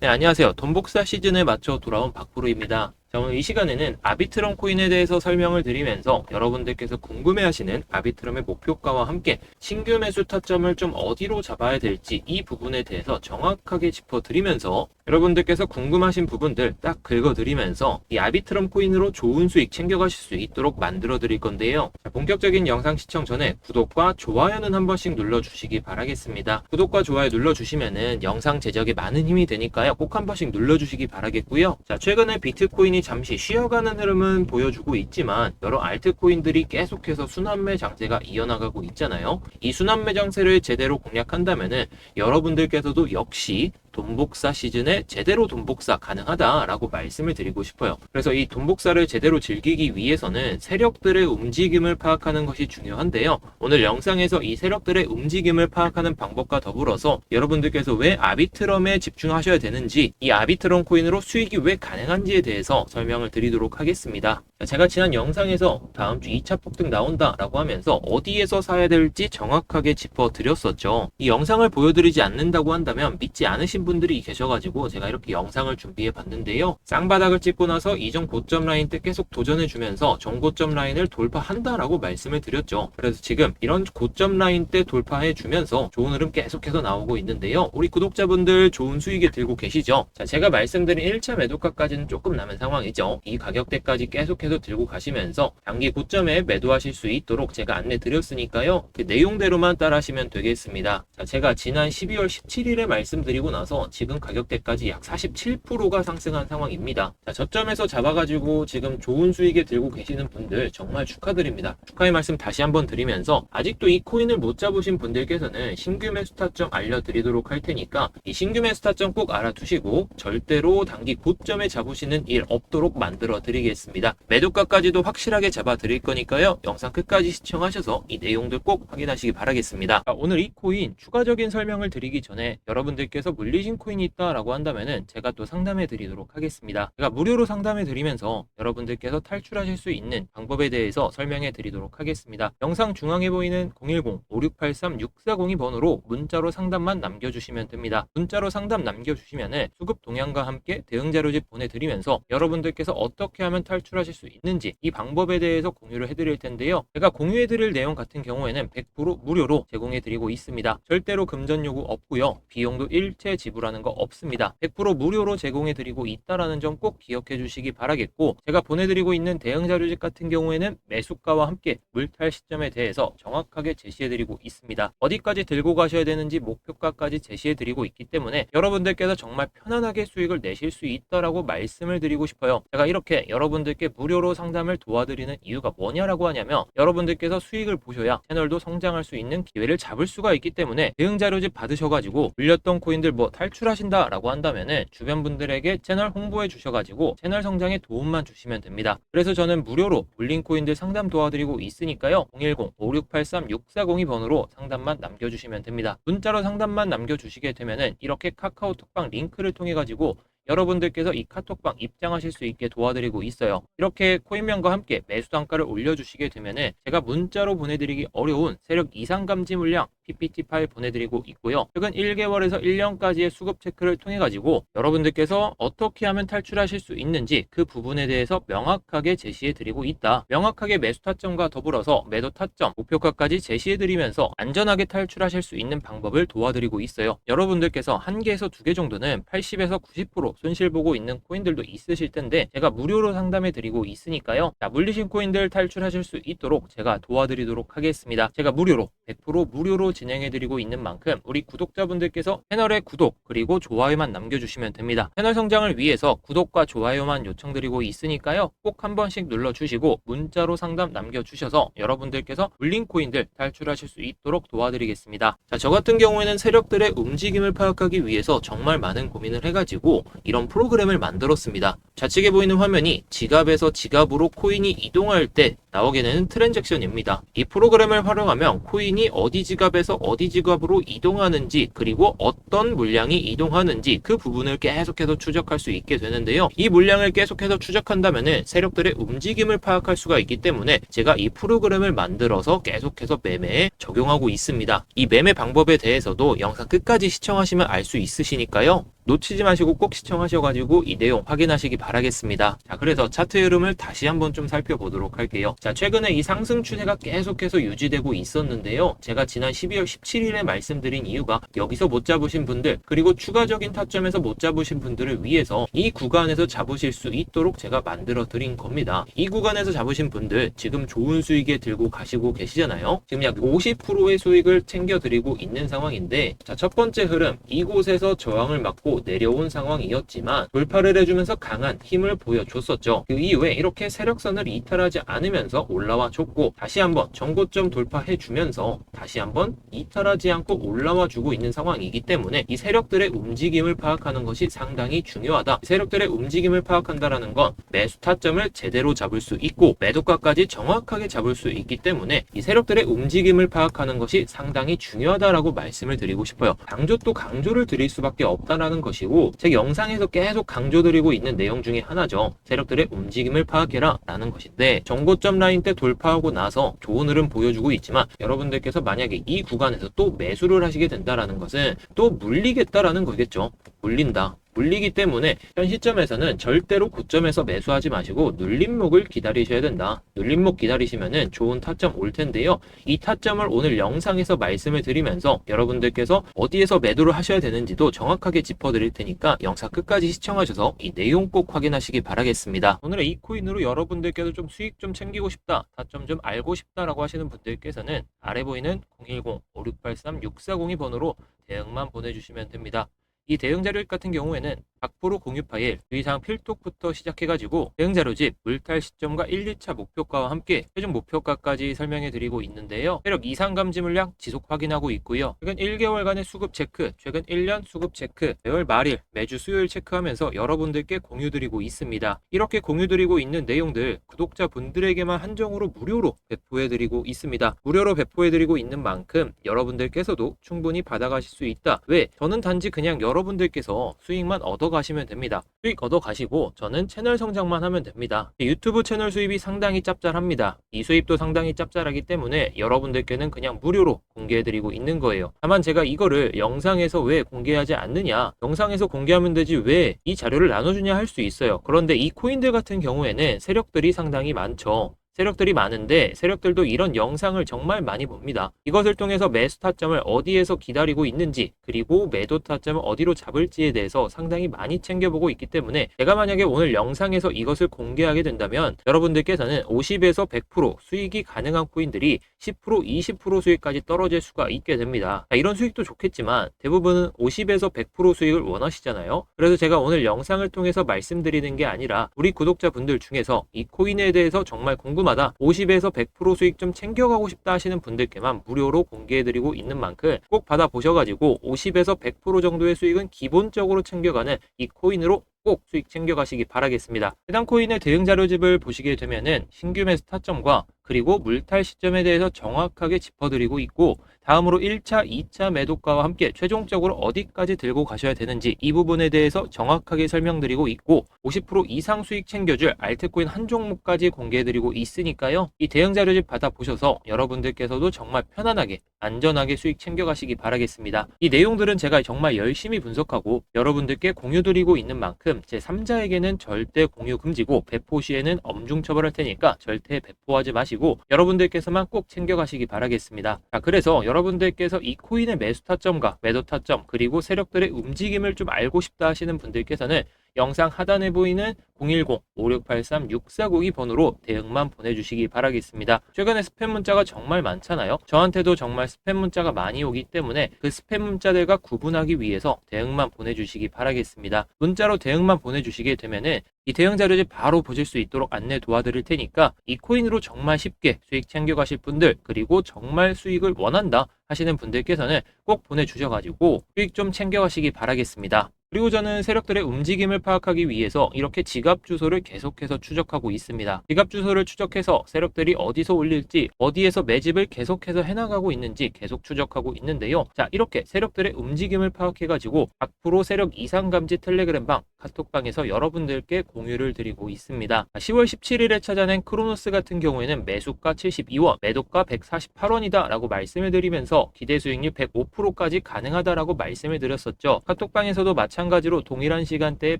네, 안녕하세요. 돈복사 시즌에 맞춰 돌아온 박프로입니다. 자, 오늘 이 시간에는 아비트럼 코인에 대해서 설명을 드리면서 여러분들께서 궁금해하시는 아비트럼의 목표가와 함께 신규 매수 타점을 좀 어디로 잡아야 될지 이 부분에 대해서 정확하게 짚어드리면서 여러분들께서 궁금하신 부분들 딱 긁어드리면서 이 아비트럼 코인으로 좋은 수익 챙겨가실 수 있도록 만들어 드릴 건데요. 자, 본격적인 영상 시청 전에 구독과 좋아요는 한 번씩 눌러주시기 바라겠습니다. 구독과 좋아요 눌러주시면은 영상 제작에 많은 힘이 되니까요. 꼭 한 번씩 눌러주시기 바라겠고요. 자, 최근에 비트코인이 잠시 쉬어가는 흐름은 보여주고 있지만 여러 알트코인들이 계속해서 순환매 장세가 이어나가고 있잖아요. 이 순환매 장세를 제대로 공략한다면은 여러분들께서도 역시 돈복사 시즌에 제대로 돈복사 가능하다라고 말씀을 드리고 싶어요. 그래서 이 돈복사를 제대로 즐기기 위해서는 세력들의 움직임을 파악하는 것이 중요한데요. 오늘 영상에서 이 세력들의 움직임을 파악하는 방법과 더불어서 여러분들께서 왜 아비트럼에 집중하셔야 되는지 이 아비트럼 코인으로 수익이 왜 가능한지에 대해서 설명을 드리도록 하겠습니다. 제가 지난 영상에서 다음 주 2차 폭등 나온다라고 하면서 어디에서 사야 될지 정확하게 짚어드렸었죠. 이 영상을 보여드리지 않는다고 한다면 믿지 않으신 분들이 계셔가지고 제가 이렇게 영상을 준비해 봤는데요. 쌍바닥을 찍고 나서 이전 고점 라인 때 계속 도전해 주면서 전고점 라인을 돌파한다라고 말씀을 드렸죠. 그래서 지금 이런 고점 라인 때 돌파해 주면서 좋은 흐름 계속해서 나오고 있는데요. 우리 구독자분들 좋은 수익에 들고 계시죠? 자, 제가 말씀드린 1차 매도가까지는 조금 남은 상황이죠. 이 가격대까지 계속해서 들고 가시면서 단기 고점에 매도하실 수 있도록 제가 안내 드렸으니까요. 그 내용대로만 따라하시면 되겠습니다. 자, 제가 지난 12월 17일에 말씀드리고 나서 지금 가격대까지 약 47%가 상승한 상황입니다. 자, 저점에서 잡아가지고 지금 좋은 수익에 들고 계시는 분들 정말 축하드립니다. 축하의 말씀 다시 한번 드리면서 아직도 이 코인을 못 잡으신 분들께서는 신규 매수 타점 알려드리도록 할 테니까 이 신규 매수 타점 꼭 알아두시고 절대로 단기 고점에 잡으시는 일 없도록 만들어 드리겠습니다. 매 도가까지도 확실하게 잡아 드릴 거니까요. 영상 끝까지 시청하셔서 이 내용들 꼭 확인하시기 바라겠습니다. 자, 오늘 이 코인 추가적인 설명을 드리기 전에 여러분들께서 물리신 코인이 있다라고 한다면은 제가 또 상담해 드리도록 하겠습니다. 제가 무료로 상담해 드리면서 여러분들께서 탈출하실 수 있는 방법에 대해서 설명해 드리도록 하겠습니다. 영상 중앙에 보이는 010-5683-6402 번호로 문자로 상담만 남겨주시면 됩니다. 문자로 상담 남겨주시면은 수급 동향과 함께 대응 자료집 보내드리면서 여러분들께서 어떻게 하면 탈출하실 수 있는지 이 방법에 대해서 공유를 해드릴 텐데요. 제가 공유해드릴 내용 같은 경우에는 100% 무료로 제공해드리고 있습니다. 절대로 금전 요구 없고요. 비용도 일체 지불하는 거 없습니다. 100% 무료로 제공해드리고 있다라는 점 꼭 기억해 주시기 바라겠고 제가 보내드리고 있는 대응 자료집 같은 경우에는 매수가와 함께 물탈 시점에 대해서 정확하게 제시해드리고 있습니다. 어디까지 들고 가셔야 되는지 목표가까지 제시해드리고 있기 때문에 여러분들께서 정말 편안하게 수익을 내실 수 있다라고 말씀을 드리고 싶어요. 제가 이렇게 여러분들께 무료 로 상담을 도와드리는 이유가 뭐냐라고 하냐면 여러분들께서 수익을 보셔야 채널도 성장할 수 있는 기회를 잡을 수가 있기 때문에 대응 자료집 받으셔가지고 물렸던 코인들 뭐 탈출하신다라고 한다면은 주변 분들에게 채널 홍보해 주셔가지고 채널 성장에 도움만 주시면 됩니다. 그래서 저는 무료로 물린 코인들 상담 도와드리고 있으니까요. 010-5683-6402 번호로 상담만 남겨주시면 됩니다. 문자로 상담만 남겨주시게 되면은 이렇게 카카오톡방 링크를 통해 가지고 여러분들께서 이 카톡방 입장하실 수 있게 도와드리고 있어요. 이렇게 코인명과 함께 매수 단가를 올려주시게 되면은 제가 문자로 보내드리기 어려운 세력 이상 감지 물량 PPT 파일 보내드리고 있고요. 최근 1개월에서 1년까지의 수급 체크를 통해 가지고 여러분들께서 어떻게 하면 탈출하실 수 있는지 그 부분에 대해서 명확하게 제시해 드리고 있다. 명확하게 매수 타점과 더불어서 매도 타점, 목표가까지 제시해 드리면서 안전하게 탈출하실 수 있는 방법을 도와드리고 있어요. 여러분들께서 한 개에서 두 개 정도는 80에서 90% 손실 보고 있는 코인들도 있으실 텐데 제가 무료로 상담해 드리고 있으니까요. 자, 물리신 코인들 탈출하실 수 있도록 제가 도와드리도록 하겠습니다. 제가 무료로 100% 무료로 진행해 드리고 있는 만큼 우리 구독자분들께서 채널에 구독 그리고 좋아요만 남겨주시면 됩니다. 채널 성장을 위해서 구독과 좋아요만 요청드리고 있으니까요. 꼭 한 번씩 눌러주시고 문자로 상담 남겨주셔서 여러분들께서 물린 코인들 탈출하실 수 있도록 도와드리겠습니다. 자, 저 같은 경우에는 세력들의 움직임을 파악하기 위해서 정말 많은 고민을 해가지고 이런 프로그램을 만들었습니다. 좌측에 보이는 화면이 지갑에서 지갑으로 코인이 이동할 때 나오게 되는 트랜잭션입니다. 이 프로그램을 활용하면 코인이 어디 지갑에서 어디 지갑으로 이동하는지 그리고 어떤 물량이 이동하는지 그 부분을 계속해서 추적할 수 있게 되는데요. 이 물량을 계속해서 추적한다면 세력들의 움직임을 파악할 수가 있기 때문에 제가 이 프로그램을 만들어서 계속해서 매매에 적용하고 있습니다. 이 매매 방법에 대해서도 영상 끝까지 시청하시면 알 수 있으시니까요. 놓치지 마시고 꼭 시청하셔가지고 이 내용 확인하시기 바라겠습니다. 자, 그래서 차트 흐름을 다시 한번 좀 살펴보도록 할게요. 자, 최근에 이 상승 추세가 계속해서 유지되고 있었는데요. 제가 지난 12월 17일에 말씀드린 이유가 여기서 못 잡으신 분들, 그리고 추가적인 타점에서 못 잡으신 분들을 위해서 이 구간에서 잡으실 수 있도록 제가 만들어 드린 겁니다. 이 구간에서 잡으신 분들 지금 좋은 수익에 들고 가시고 계시잖아요. 지금 약 50%의 수익을 챙겨 드리고 있는 상황인데 자, 첫 번째 흐름 이곳에서 저항을 맞고 내려온 상황이었지만 돌파를 해주면서 강한 힘을 보여줬었죠. 그 이후에 이렇게 세력선을 이탈하지 않으면서 올라와 줬고 다시 한번 정고점 돌파해 주면서 다시 한번 이탈하지 않고 올라와 주고 있는 상황이기 때문에 이 세력들의 움직임을 파악하는 것이 상당히 중요하다. 세력들의 움직임을 파악한다라는 건 매수 타점을 제대로 잡을 수 있고 매도가까지 정확하게 잡을 수 있기 때문에 이 세력들의 움직임을 파악하는 것이 상당히 중요하다라고 말씀을 드리고 싶어요. 강조 또 강조를 드릴 수밖에 없다라는 것 이고 제 영상에서 계속 강조드리고 있는 내용 중에 하나죠. 세력들의 움직임을 파악해라 라는 것인데 정고점 라인 때 돌파하고 나서 좋은 흐름 보여주고 있지만 여러분들께서 만약에 이 구간에서 또 매수를 하시게 된다라는 것은 또 물리겠다라는 거겠죠. 물린다. 물리기 때문에 현 시점에서는 절대로 고점에서 매수하지 마시고 눌림목을 기다리셔야 된다. 눌림목 기다리시면은 좋은 타점 올 텐데요. 이 타점을 오늘 영상에서 말씀을 드리면서 여러분들께서 어디에서 매도를 하셔야 되는지도 정확하게 짚어드릴 테니까 영상 끝까지 시청하셔서 이 내용 꼭 확인하시기 바라겠습니다. 오늘의 이 코인으로 여러분들께서 좀 수익 좀 챙기고 싶다, 타점 좀 알고 싶다라고 하시는 분들께서는 아래 보이는 010-5683-640이 번호로 대응만 보내주시면 됩니다. 이 대응 자료 같은 경우에는 박프로 공유 파일, 의상 필독부터 시작해가지고 대응 자료집, 물탈 시점과 1, 2차 목표가와 함께 최종 목표가까지 설명해 드리고 있는데요. 세력 이상 감지 물량 지속 확인하고 있고요. 최근 1개월간의 수급 체크, 최근 1년 수급 체크, 매월 말일, 매주 수요일 체크하면서 여러분들께 공유 드리고 있습니다. 이렇게 공유 드리고 있는 내용들 구독자 분들에게만 한정으로 무료로 배포해 드리고 있습니다. 무료로 배포해 드리고 있는 만큼 여러분들께서도 충분히 받아가실 수 있다. 왜? 저는 단지 그냥 여러분들께서 수익만 얻어 가시면 됩니다. 수익 얻어 가시고 저는 채널 성장만 하면 됩니다. 유튜브 채널 수입이 상당히 짭짤합니다. 이 수입도 상당히 짭짤하기 때문에 여러분들께는 그냥 무료로 공개해드리고 있는 거예요. 다만 제가 이거를 영상에서 왜 공개하지 않느냐, 영상에서 공개하면 되지 왜 이 자료를 나눠주냐 할 수 있어요. 그런데 이 코인들 같은 경우에는 세력들이 상당히 많죠. 세력들이 많은데 세력들도 이런 영상을 정말 많이 봅니다. 이것을 통해서 매수 타점을 어디에서 기다리고 있는지 그리고 매도 타점을 어디로 잡을지에 대해서 상당히 많이 챙겨보고 있기 때문에 제가 만약에 오늘 영상에서 이것을 공개하게 된다면 여러분들께서는 50에서 100% 수익이 가능한 코인들이 10% 20% 수익까지 떨어질 수가 있게 됩니다. 자, 이런 수익도 좋겠지만 대부분은 50에서 100% 수익을 원하시잖아요. 그래서 제가 오늘 영상을 통해서 말씀드리는 게 아니라 우리 구독자분들 중에서 이 코인에 대해서 정말 궁금 마다 50에서 100% 수익 좀 챙겨가고 싶다 하시는 분들께만 무료로 공개해드리고 있는 만큼 꼭 받아보셔가지고 50에서 100% 정도의 수익은 기본적으로 챙겨가는 이 코인으로 꼭 수익 챙겨가시기 바라겠습니다. 해당 코인의 대응 자료집을 보시게 되면은 신규 매수 타점과 그리고 물탈 시점에 대해서 정확하게 짚어드리고 있고 다음으로 1차, 2차 매도가와 함께 최종적으로 어디까지 들고 가셔야 되는지 이 부분에 대해서 정확하게 설명드리고 있고 50% 이상 수익 챙겨줄 알트코인 한 종목까지 공개해드리고 있으니까요. 이 대응 자료집 받아보셔서 여러분들께서도 정말 편안하게 안전하게 수익 챙겨가시기 바라겠습니다. 이 내용들은 제가 정말 열심히 분석하고 여러분들께 공유드리고 있는 만큼 제 3자에게는 절대 공유 금지고 배포 시에는 엄중 처벌할 테니까 절대 배포하지 마시고 여러분들께서만 꼭 챙겨가시기 바라겠습니다. 자, 그래서 여러분 들께서 이 코인의 매수 타점과 매도 타점 그리고 세력들의 움직임을 좀 알고 싶다 하시는 분들께서는 영상 하단에 보이는 010-5683-6402 번호로 대응만 보내주시기 바라겠습니다. 최근에 스팸 문자가 정말 많잖아요. 저한테도 정말 스팸 문자가 많이 오기 때문에 그 스팸 문자들과 구분하기 위해서 대응만 보내주시기 바라겠습니다. 문자로 대응만 보내주시게 되면은 이 대응 자료집 바로 보실 수 있도록 안내 도와드릴 테니까 이 코인으로 정말 쉽게 수익 챙겨가실 분들 그리고 정말 수익을 원한다 하시는 분들께서는 꼭 보내주셔가지고 수익 좀 챙겨가시기 바라겠습니다. 그리고 저는 세력들의 움직임을 파악하기 위해서 이렇게 지갑 주소를 계속해서 추적하고 있습니다. 지갑 주소를 추적해서 세력들이 어디서 올릴지, 어디에서 매집을 계속해서 해나가고 있는지 계속 추적하고 있는데요. 자, 이렇게 세력들의 움직임을 파악해가지고 앞으로 세력 이상 감지 텔레그램방 카톡방에서 여러분들께 공유를 드리고 있습니다. 10월 17일에 찾아낸 크로노스 같은 경우에는 매수가 72원, 매도가 148원이다 라고 말씀을 드리면서 기대 수익률 105%까지 가능하다라고 말씀을 드렸었죠. 카톡방에서도 마찬가지로 동일한 시간대에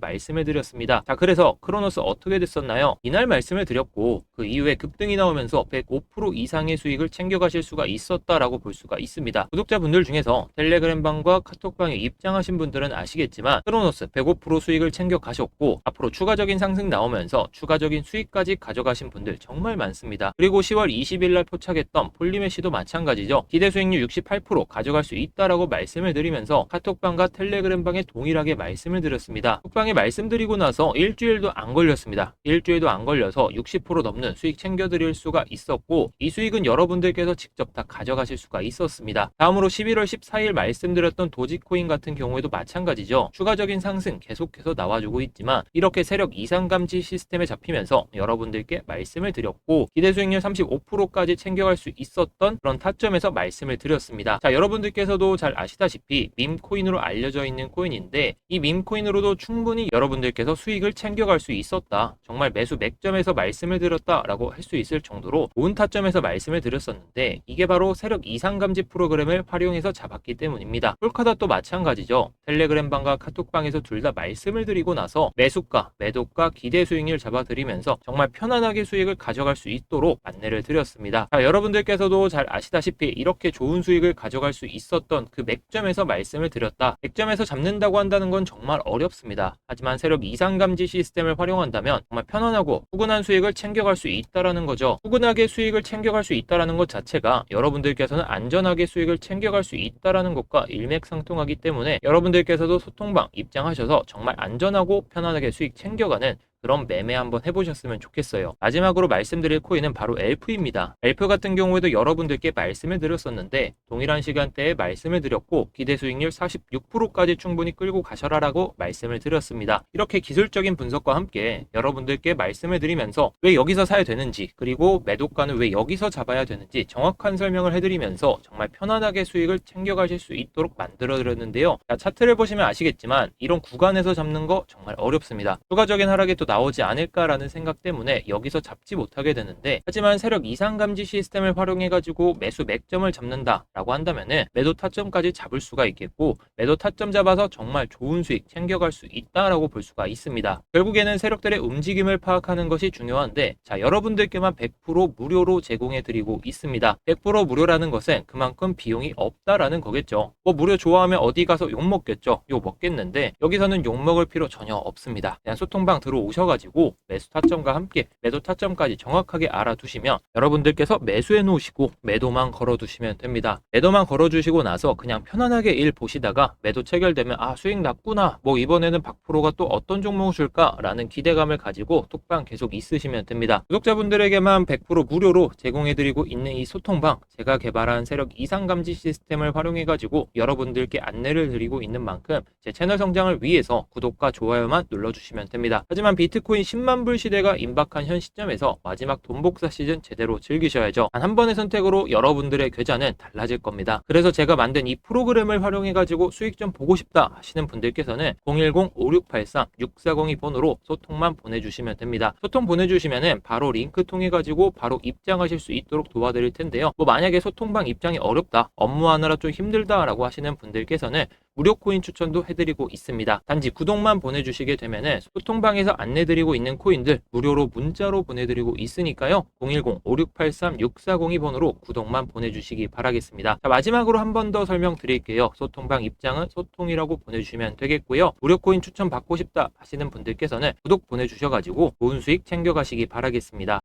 말씀을 드렸습니다. 자, 그래서 크로노스 어떻게 됐었나요? 이날 말씀을 드렸고 그 이후에 급등이 나오면서 105% 이상의 수익을 챙겨가실 수가 있었다라고 볼 수가 있습니다. 구독자분들 중에서 텔레그램방과 카톡방에 입장하신 분들은 아시겠지만 크로노스 105% 수익을 챙겨 가셨고 앞으로 추가적인 상승 나오면서 추가적인 수익까지 가져가신 분들 정말 많습니다. 그리고 10월 20일 날 포착했던 폴리메시도 마찬가지죠. 기대 수익률 68% 가져갈 수 있다라고 말씀을 드리면서 카톡방과 텔레그램방에 동일하게 말씀을 드렸습니다. 톡방에 말씀드리고 나서 일주일도 안 걸렸습니다. 일주일도 안 걸려서 60% 넘는 수익 챙겨 드릴 수가 있었고 이 수익은 여러분들께서 직접 다 가져가실 수가 있었습니다. 다음으로 11월 14일 말씀드렸던 도지코인 같은 경우에도 마찬가지죠. 추가적인 상승 계속해서 나와주고 있지만 이렇게 세력 이상 감지 시스템에 잡히면서 여러분들께 말씀을 드렸고 기대 수익률 35%까지 챙겨갈 수 있었던 그런 타점에서 말씀을 드렸습니다. 자, 여러분들께서도 잘 아시다시피 밈코인으로 알려져 있는 코인인데 이 밈코인으로도 충분히 여러분들께서 수익을 챙겨갈 수 있었다. 정말 매수 맥점에서 말씀을 드렸다라고 할 수 있을 정도로 좋은 타점에서 말씀을 드렸었는데 이게 바로 세력 이상 감지 프로그램을 활용해서 잡았기 때문입니다. 폴카다 또 마찬가지죠. 텔레그램 방과 카톡방에서 둘 다 말씀을 드리고 나서 매수가, 매도가, 기대 수익률 잡아드리면서 정말 편안하게 수익을 가져갈 수 있도록 안내를 드렸습니다. 자, 여러분들께서도 잘 아시다시피 이렇게 좋은 수익을 가져갈 수 있었던 그 맥점에서 말씀을 드렸다. 맥점에서 잡는다고 한다는 건 정말 어렵습니다. 하지만 세력 이상 감지 시스템을 활용한다면 정말 편안하고 후근한 수익을 챙겨갈 수 있다라는 거죠. 후근하게 수익을 챙겨갈 수 있다라는 것 자체가 여러분들께서는 안전하게 수익을 챙겨갈 수 있다라는 것과 일맥상통하기 때문에 여러분들께서도 소통방 입장하셔서 정말 안전 하고 편안하게 수익 챙겨가는 그런 매매 한번 해보셨으면 좋겠어요. 마지막으로 말씀드릴 코인은 바로 엘프입니다. 엘프 같은 경우에도 여러분들께 말씀을 드렸었는데 동일한 시간대에 말씀을 드렸고 기대 수익률 46%까지 충분히 끌고 가셔라라고 말씀을 드렸습니다. 이렇게 기술적인 분석과 함께 여러분들께 말씀을 드리면서 왜 여기서 사야 되는지 그리고 매도가는 왜 여기서 잡아야 되는지 정확한 설명을 해드리면서 정말 편안하게 수익을 챙겨가실 수 있도록 만들어 드렸는데요. 자, 차트를 보시면 아시겠지만 이런 구간에서 잡는 거 정말 어렵습니다. 추가적인 하락이 또 나오지 않을까라는 생각 때문에 여기서 잡지 못하게 되는데 하지만 세력 이상 감지 시스템을 활용해 가지고 매수 맥점을 잡는다라고 한다면은 매도 타점까지 잡을 수가 있겠고 매도 타점 잡아서 정말 좋은 수익 챙겨갈 수 있다라고 볼 수가 있습니다. 결국에는 세력들의 움직임을 파악하는 것이 중요한데 자 여러분들께만 100% 무료로 제공해 드리고 있습니다. 100% 무료라는 것은 그만큼 비용이 없다라는 거겠죠. 뭐 무료 좋아하면 어디 가서 욕 먹겠죠. 욕 먹겠는데 여기서는 욕 먹을 필요 전혀 없습니다. 그냥 소통방 들어오셔 오셔가지고 매수 타점과 함께 매도 타점까지 정확하게 알아두시면 여러분들께서 매수해 놓으시고 매도만 걸어두시면 됩니다. 매도만 걸어주시고 나서 그냥 편안하게 일 보시다가 매도 체결되면 아 수익 났구나 뭐 이번에는 박프로가 또 어떤 종목 줄까 라는 기대감을 가지고 톡방 계속 있으시면 됩니다. 구독자분들에게만 100% 무료로 제공해드리고 있는 이 소통방 제가 개발한 세력 이상 감지 시스템을 활용해가지고 여러분들께 안내를 드리고 있는 만큼 제 채널 성장을 위해서 구독과 좋아요만 눌러주시면 됩니다. 하지만 비 트코인 10만 불 시대가 임박한 현 시점에서 마지막 돈 복사 시즌 제대로 즐기셔야죠. 단 한 번의 선택으로 여러분들의 계좌는 달라질 겁니다. 그래서 제가 만든 이 프로그램을 활용해가지고 수익 좀 보고 싶다 하시는 분들께서는 010-5683-6402 번호로 소통만 보내주시면 됩니다. 소통 보내주시면은 바로 링크 통해가지고 바로 입장하실 수 있도록 도와드릴 텐데요. 뭐 만약에 소통방 입장이 어렵다, 업무 하느라 좀 힘들다라고 하시는 분들께서는 무료 코인 추천도 해드리고 있습니다. 단지 구독만 보내주시게 되면은 소통방에서 안내드리고 있는 코인들 무료로 문자로 보내드리고 있으니까요. 010-5683-6402 번호로 구독만 보내주시기 바라겠습니다. 자, 마지막으로 한 번 더 설명드릴게요. 소통방 입장은 소통이라고 보내주시면 되겠고요. 무료 코인 추천 받고 싶다 하시는 분들께서는 구독 보내주셔가지고 좋은 수익 챙겨가시기 바라겠습니다.